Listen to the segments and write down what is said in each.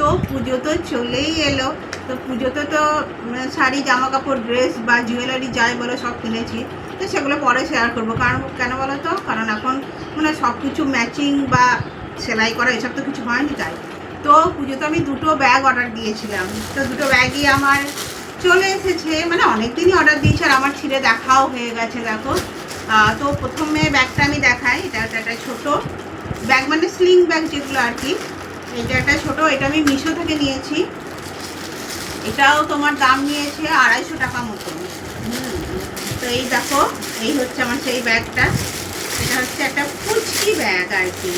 তো পুজো তো চলেই এলো। তো পুজোতে তো শাড়ি জামা কাপড় ড্রেস বা জুয়েলারি যাই বলো সব কিনেছি। তো সেগুলো পরে শেয়ার করব। কারণ, কেন বলো তো? কারণ এখন মানে সব কিছু ম্যাচিং বা সেলাই করা এসব তো কিছু হয়নি তাই। তো পুজোতে আমি দুটো ব্যাগ অর্ডার দিয়েছিলাম। তো দুটো ব্যাগই আমার চলে এসেছে। মানে অনেক দিনই অর্ডার দিয়েছি আর আমার ছিঁড়ে দেখাও হয়ে গেছে, দেখো। তো প্রথমে ব্যাগটা আমি দেখাই। এটা একটা ছোটো ব্যাগ মানে স্লিং ব্যাগ যেগুলো আর কি। এটা একটা ছোটো, এটা আমি মিশো থেকে নিয়েছি। এটাও তোমার দাম নিয়েছে আড়াইশো টাকা মতো তো এই দেখো, এই হচ্ছে আমার সেই ব্যাগটা। এটা হচ্ছে একটা ফুচকি ব্যাগ আর কি।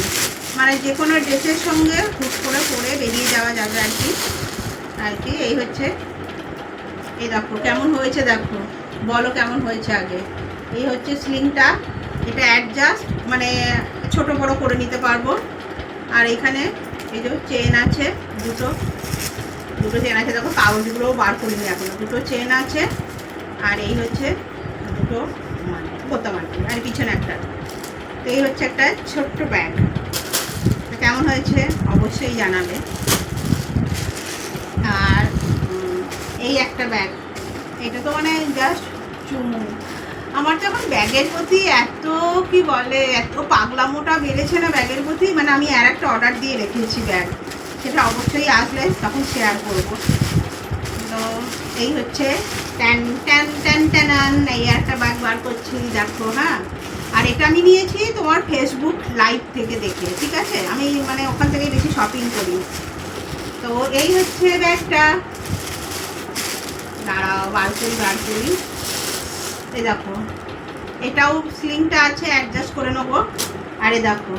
মানে যে কোনো ড্রেসের সঙ্গে হুট করে পরে বেরিয়ে যাওয়া যাবে আর কি। আর কি, এই হচ্ছে। এই দেখো, কেমন হয়েছে দেখো। বলো কেমন হয়েছে আগে। এই হচ্ছে স্লিংটা। এটা অ্যাডজাস্ট মানে ছোট বড় করে নিতে পারব। আর এখানে এই যে চেন আছে, দুটো দুটো চেন আছে। দেখো, কাগজগুলোও বার করিনি এখনও। দুটো চেন আছে, আর এই হচ্ছে দুটো মানে বোতাম আর আর পিছনে একটা। তো এই হচ্ছে একটা ছোট্ট ব্যাগ কেমন হয়েছে অবশ্যই জানাবে। আর এই একটা ব্যাগ এটা তো মানে জাস্ট চুমু। আমার তো এখন ব্যাগের প্রতি এত, কি বলে, এত পাগলামোটা বেড়েছে না ব্যাগের প্রতি মানে আমি আর একটা অর্ডার দিয়ে রেখেছি ব্যাগ সেটা অবশ্যই আসলে তখন শেয়ার করব। তো এই হচ্ছে, ট্যান ট্যান ট্যান, ট্যানান, এই একটা ব্যাগ বার করছি, দেখো হ্যাঁ? আর এটা আমি নিয়েছি তোমার ফেসবুক লাইভ থেকে দেখে, ঠিক আছে? আমি মানে ওখান থেকেই বেশি শপিং করি। তো এই হচ্ছে ব্যাগটা। দাঁড়াও, বার করি বার করি। এই দেখো। এটাও স্লিংটা আছে অ্যাডজাস্ট করে নেব। আরে দেখো।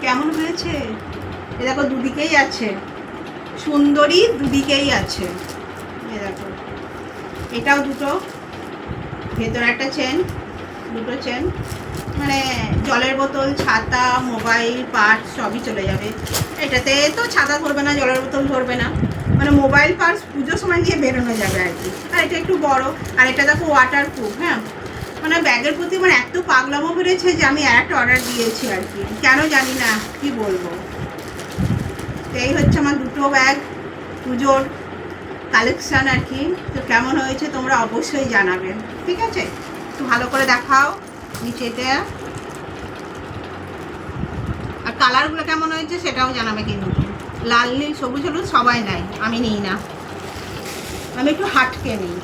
কেমন হয়েছে? এ দেখো, দুদিকেই আছে। সুন্দরী দুদিকেই আছে। এ দেখো। এটাও দুটো। ভেতরে একটা চেন দুটো চেন মানে জলের বোতল, ছাতা, মোবাইল, পার্স সবই চলে যাবে। এটাতে তো ছাতা ধরবে না, জলের বোতল ধরবে না। মানে মোবাইল, পার্স পুজোর সময় নিয়ে বেরোনো যাবে আর কি। আর এটা একটু বড়, আর এটা দেখো ওয়াটার প্রুফ হ্যাঁ? মানে ব্যাগের প্রতি মানে এত পাগলামো বেড়েছে যে আমি একটা অর্ডার দিয়েছি আর কি। কেন জানি না, কি বলব? তো এই হচ্ছে আমার দুটো ব্যাগ পুজোর কালেকশান আর কি। তো কেমন হয়েছে তোমরা অবশ্যই জানাবে, ঠিক আছে? একটু ভালো করে দেখাও। নিচেটা আর কালারগুলো কেমন হয়েছে সেটাও জানাবে কিন্তু। লাল, নীল, সবুজ, হলুদ সবাই নেয়, আমি নিই না। আমি একটু হাটকে নিই।